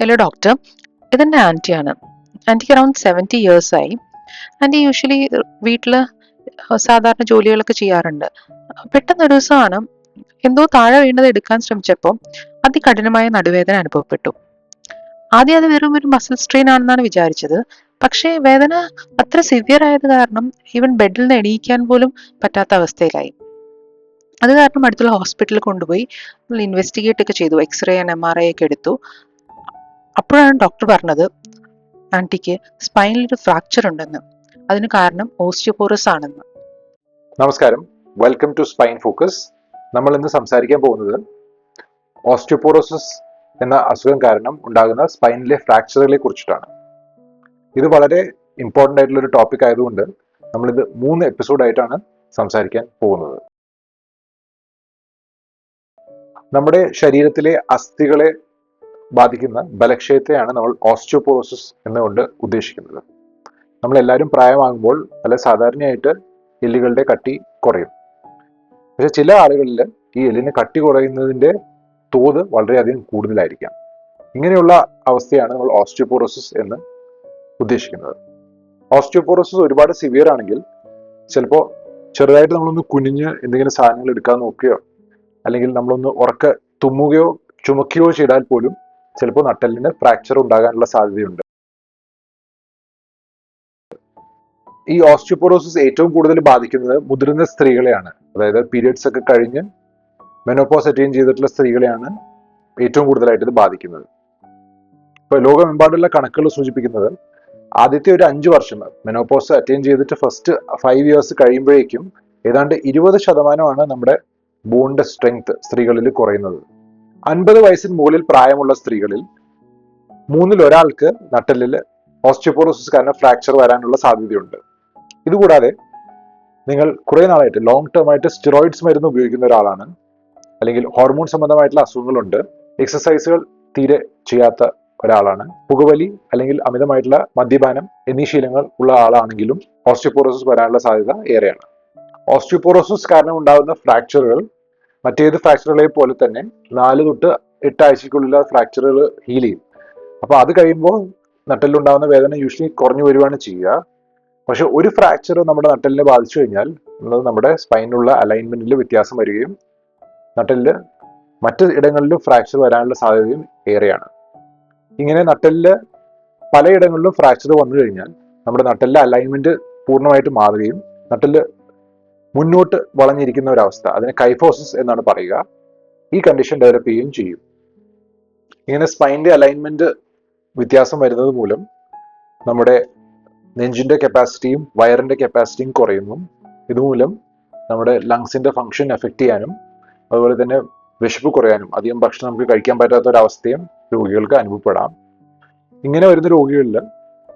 Hello doctor ഇതെന്റെ ആന്റിയാണ് ആന്റിക്ക് അറൗണ്ട് സെവന്റി ഇയേഴ്സ് ആയി. ആന്റി യൂഷ്വലി വീട്ടിൽ സാധാരണ ജോലികളൊക്കെ ചെയ്യാറുണ്ട്. പെട്ടെന്ന് ഒരു ദിവസമാണ് എന്തോ താഴെ വീണത് എടുക്കാൻ ശ്രമിച്ചപ്പോൾ അതികഠിനമായ നടുവേദന അനുഭവപ്പെട്ടു. ആദ്യം അത് വെറും ഒരു മസിൽ സ്ട്രെയിൻ ആണെന്നാണ് വിചാരിച്ചത്. പക്ഷേ വേദന അത്ര സിവിയർ ആയത് കാരണം ഈവൻ ബെഡിൽ നിന്ന് എണീക്കാൻ പോലും പറ്റാത്ത അവസ്ഥയിലായി. അത് കാരണം അടുത്തുള്ള ഹോസ്പിറ്റലിൽ കൊണ്ടുപോയി ഇൻവെസ്റ്റിഗേറ്റ് ഒക്കെ ചെയ്തു X ray and M R I ഒക്കെ എടുത്തു. അപ്പോഴാണ് ഡോക്ടർ പറഞ്ഞത് ആന്റിക്ക് സ്പൈനിൽ ഒരു ഫ്രാക്ചർ ഉണ്ടെന്ന്. അതിന് കാരണം ഓസ്റ്റിയോപോറസ് ആണെന്ന്. നമസ്കാരം. വെൽക്കം ടു സ്പൈൻ ഫോക്കസ് നമ്മൾ ഇന്ന് സംസാരിക്കാൻ പോകുന്നത് ഓസ്റ്റിയോപോറോസിസ് എന്ന അസുഖം കാരണം ഉണ്ടാകുന്ന സ്പൈനിലെ ഫ്രാക്ചറുകളെ കുറിച്ചിട്ടാണ്. ഇത് വളരെ ഇമ്പോർട്ടന്റ് ആയിട്ടുള്ള ഒരു ടോപ്പിക് ആയതുകൊണ്ട് നമ്മളിത് മൂന്ന് എപ്പിസോഡായിട്ടാണ് സംസാരിക്കാൻ പോകുന്നത്. നമ്മുടെ ശരീരത്തിലെ അസ്ഥികളെ ബാധിക്കുന്ന ബലക്ഷയത്തെയാണ് നമ്മൾ ഓസ്റ്റിയോപോറോസിസ് എന്നുകൊണ്ട് ഉദ്ദേശിക്കുന്നത്. നമ്മൾ എല്ലാവരും പ്രായമാകുമ്പോൾ അല്ല സാധാരണയായിട്ട് എല്ലുകളുടെ കട്ടി കുറയും. പക്ഷെ ചില ആളുകളിൽ ഈ എല്ലിന് കട്ടി കുറയുന്നതിന്റെ തോത് വളരെയധികം കൂടുതലായിരിക്കാം. ഇങ്ങനെയുള്ള അവസ്ഥയാണ് നമ്മൾ ഓസ്റ്റിയോപോറോസിസ് എന്ന് ഉദ്ദേശിക്കുന്നത്. ഓസ്റ്റിയോപോറോസിസ് ഒരുപാട് സിവിയർ ആണെങ്കിൽ ചിലപ്പോൾ ചെറുതായിട്ട് നമ്മളൊന്ന് കുനിഞ്ഞ് എന്തെങ്കിലും സാധനങ്ങൾ എടുക്കാൻ നോക്കുകയോ അല്ലെങ്കിൽ നമ്മളൊന്ന് ഉറക്ക തുമ്മുകയോ ചുമക്കുകയോ ചെയ്താൽ പോലും ചിലപ്പോൾ നട്ടലിന് ഫ്രാക്ചർ ഉണ്ടാകാനുള്ള സാധ്യതയുണ്ട്. ഈ ഓസ്റ്റിയോപോറോസിസ് ഏറ്റവും കൂടുതൽ ബാധിക്കുന്നത് മുതിർന്ന സ്ത്രീകളെയാണ്. അതായത് പീരിയഡ്സ് ഒക്കെ കഴിഞ്ഞ് മെനോപോസ് അറ്റൈൻ ചെയ്തിട്ടുള്ള സ്ത്രീകളെയാണ് ഏറ്റവും കൂടുതലായിട്ട് ഇത് ബാധിക്കുന്നത്. ഇപ്പൊ ലോകമെമ്പാടുള്ള കണക്കുകൾ സൂചിപ്പിക്കുന്നത് ആദ്യത്തെ ഒരു അഞ്ച് വർഷം മെനോപോസ് അറ്റൈൻ ചെയ്തിട്ട് ഫസ്റ്റ് ഫൈവ് ഇയേഴ്സ് കഴിയുമ്പോഴേക്കും ഏതാണ്ട് ഇരുപത് ശതമാനമാണ് നമ്മുടെ ബോണിന്റെ സ്ട്രെങ്ത് സ്ത്രീകളിൽ കുറയുന്നത്. അൻപത് വയസ്സിന് മുകളിൽ പ്രായമുള്ള സ്ത്രീകളിൽ മൂന്നിൽ ഒരാൾക്ക് നട്ടലിൽ ഓസ്റ്റിയോപോറോസിസ് കാരണം ഫ്രാക്ചർ വരാനുള്ള സാധ്യതയുണ്ട്. ഇതുകൂടാതെ നിങ്ങൾ കുറേ നാളായിട്ട് ലോങ് ടേം ആയിട്ട് സ്റ്റിറോയിഡ്സ് മരുന്ന് ഉപയോഗിക്കുന്ന ഒരാളാണ്. അല്ലെങ്കിൽ ഹോർമോൺ സംബന്ധമായിട്ടുള്ള അസുഖങ്ങളുണ്ട്. എക്സസൈസുകൾ തീരെ ചെയ്യാത്ത ഒരാളാണ്. പുകവലി അല്ലെങ്കിൽ അമിതമായിട്ടുള്ള മദ്യപാനം എന്നീ ശീലങ്ങൾ ഉള്ള ആളാണെങ്കിലും ഓസ്റ്റിയോപോറോസിസ് വരാനുള്ള സാധ്യത ഏറെയാണ്. ഓസ്റ്റിയോപോറോസിസ് കാരണം ഉണ്ടാകുന്ന ഫ്രാക്ചറുകൾ മറ്റേത് ഫ്രാക്ചറുകളെ പോലെ തന്നെ നാല് തൊട്ട് എട്ട് ആ ഫ്രാക്ചറുകൾ ഹീൽ ചെയ്യും. അപ്പൊ അത് കഴിയുമ്പോൾ നട്ടലിലുണ്ടാകുന്ന വേദന യൂഷ്വലി കുറഞ്ഞു വരുവാണ് ചെയ്യുക. പക്ഷെ ഒരു ഫ്രാക്ചർ നമ്മുടെ നട്ടലിനെ ബാധിച്ചു കഴിഞ്ഞാൽ നമ്മുടെ സ്പൈനിലുള്ള അലൈൻമെന്റിൽ വ്യത്യാസം വരികയും നട്ടലിൽ മറ്റ് ഇടങ്ങളിലും ഫ്രാക്ചർ വരാനുള്ള സാധ്യതയും ഏറെയാണ്. ഇങ്ങനെ നട്ടലിൽ പലയിടങ്ങളിലും ഫ്രാക്ചർ വന്നു കഴിഞ്ഞാൽ നമ്മുടെ നട്ടലിലെ അലൈൻമെന്റ് പൂർണമായിട്ട് മാറുകയും നട്ടൽ മുന്നോട്ട് വളഞ്ഞിരിക്കുന്ന ഒരവസ്ഥ. അതിന് കൈഫോസിസ് എന്നാണ് പറയുക. ഈ കണ്ടീഷൻ ഡെവലപ്പ് ചെയ്യുകയും ചെയ്യും. ഇങ്ങനെ സ്പൈന്റെ അലൈൻമെന്റ് വ്യത്യാസം വരുന്നത് മൂലം നമ്മുടെ നെഞ്ചിന്റെ കപ്പാസിറ്റിയും വയറിന്റെ കപ്പാസിറ്റിയും കുറയുന്നു. ഇതുമൂലം നമ്മുടെ ലങ്സിന്റെ ഫങ്ഷൻ എഫക്റ്റ് ചെയ്യാനും അതുപോലെ തന്നെ വിശപ്പ് കുറയാനും അധികം ഭക്ഷണം നമുക്ക് കഴിക്കാൻ പറ്റാത്ത ഒരു അവസ്ഥയും രോഗികൾക്ക് അനുഭവപ്പെടാം. ഇങ്ങനെ വരുന്ന രോഗികളിൽ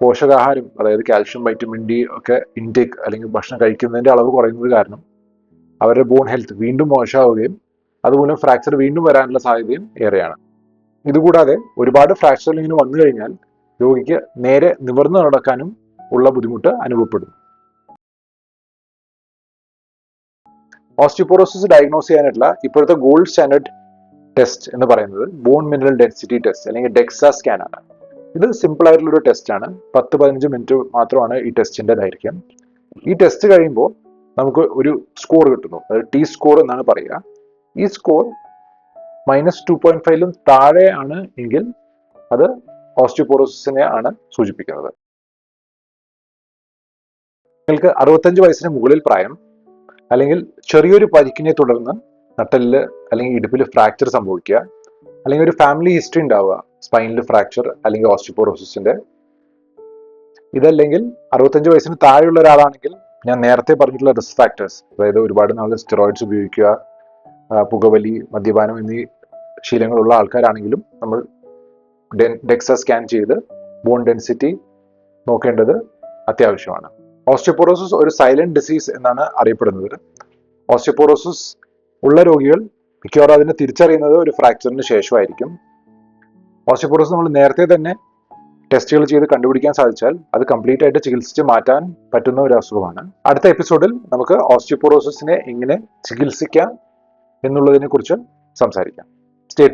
പോഷകാഹാരം അതായത് കാൽഷ്യം വൈറ്റമിൻ ഡി ഒക്കെ ഇൻടേക്ക് അല്ലെങ്കിൽ ഭക്ഷണം കഴിക്കുന്നതിന്റെ അളവ് കുറയുന്നത് കാരണം അവരുടെ ബോൺ ഹെൽത്ത് വീണ്ടും മോശമാവുകയും അതുമൂലം ഫ്രാക്ചർ വീണ്ടും വരാനുള്ള സാധ്യതയും ഏറെയാണ്. ഇതുകൂടാതെ ഒരുപാട് ഫ്രാക്ചർ ഇങ്ങനെ വന്നു കഴിഞ്ഞാൽ രോഗിക്ക് നേരെ നിവർന്നു നടക്കാനും ഉള്ള ബുദ്ധിമുട്ട് അനുഭവപ്പെടും ഓസ്റ്റിയോപോറോസിസ് ഡയഗ്നോസ് ചെയ്യാനായിട്ടുള്ള ഇപ്പോഴത്തെ ഗോൾഡ് സ്റ്റാൻഡേർഡ് ടെസ്റ്റ് എന്ന് പറയുന്നത് ബോൺ മിനറൽ ഡെൻസിറ്റി ടെസ്റ്റ് അല്ലെങ്കിൽ ഡെക്സ സ്കാൻ ആണ്. ഇത് സിമ്പിൾ ആയിട്ടുള്ള ഒരു ടെസ്റ്റ് ആണ്. പത്ത് പതിനഞ്ച് മിനിറ്റ് മാത്രമാണ് ഈ ടെസ്റ്റിന്റെ ദൈർഘ്യം. ഈ ടെസ്റ്റ് കഴിയുമ്പോൾ നമുക്ക് ഒരു സ്കോർ കിട്ടുന്നു. അതായത് ടി സ്കോർ എന്നാണ് പറയുക. ഈ സ്കോർ മൈനസ് ടു പോയിന്റ് ഫൈവിലും താഴെയാണ് എങ്കിൽ അത് ഓസ്റ്റിയോപോറോസിസിനെ ആണ് സൂചിപ്പിക്കുന്നത്. നിങ്ങൾക്ക് അറുപത്തഞ്ച് വയസ്സിന് മുകളിൽ പ്രായം അല്ലെങ്കിൽ ചെറിയൊരു പരിക്കിനെ തുടർന്ന് നട്ടലിൽ അല്ലെങ്കിൽ ഇടുപ്പിൽ ഫ്രാക്ചർ സംഭവിക്കുക അല്ലെങ്കിൽ ഒരു ഫാമിലി ഹിസ്റ്ററി ഉണ്ടാവുക സ്പൈനിൽ ഫ്രാക്ചർ അല്ലെങ്കിൽ ഓസ്റ്റിപ്പോറോസിന്റെ ഇതല്ലെങ്കിൽ അറുപത്തഞ്ച് വയസ്സിന് താഴെയുള്ള ഒരാളാണെങ്കിൽ ഞാൻ നേരത്തെ പറഞ്ഞിട്ടുള്ള റിസ്ക് ഫാക്ടേഴ്സ് അതായത് ഒരുപാട് നാൾ സ്റ്റിറോയിഡ്സ് ഉപയോഗിക്കുക പുകവലി മദ്യപാനം എന്നീ ശീലങ്ങളുള്ള ആൾക്കാരാണെങ്കിലും നമ്മൾ ഡെക്സ സ്കാൻ ചെയ്ത് ബോൺ ഡെൻസിറ്റി നോക്കേണ്ടത് അത്യാവശ്യമാണ്. ഓസ്റ്റിയോപോറോസിസ് ഒരു സൈലന്റ് ഡിസീസ് എന്നാണ് അറിയപ്പെടുന്നത്. ഓസ്റ്റിയോപോറോസിസ് ഉള്ള രോഗികൾ മിക്കവാറും അതിനെ തിരിച്ചറിയുന്നത് ഒരു ഫ്രാക്ചറിന് ശേഷമായിരിക്കും. ഓസ്റ്റിയോപോറോസിസ് നമ്മൾ നേരത്തെ തന്നെ ടെസ്റ്റുകൾ ചെയ്ത് കണ്ടുപിടിക്കാൻ സാധിച്ചാൽ അത് കംപ്ലീറ്റ് ആയിട്ട് ചികിത്സിച്ച് മാറ്റാൻ പറ്റുന്ന ഒരു അസുഖമാണ്. അടുത്ത എപ്പിസോഡിൽ നമുക്ക് ഓസ്റ്റിയോപോറോസിനെ എങ്ങനെ ചികിത്സിക്കാം എന്നുള്ളതിനെ കുറിച്ച് സംസാരിക്കാം. സ്റ്റേ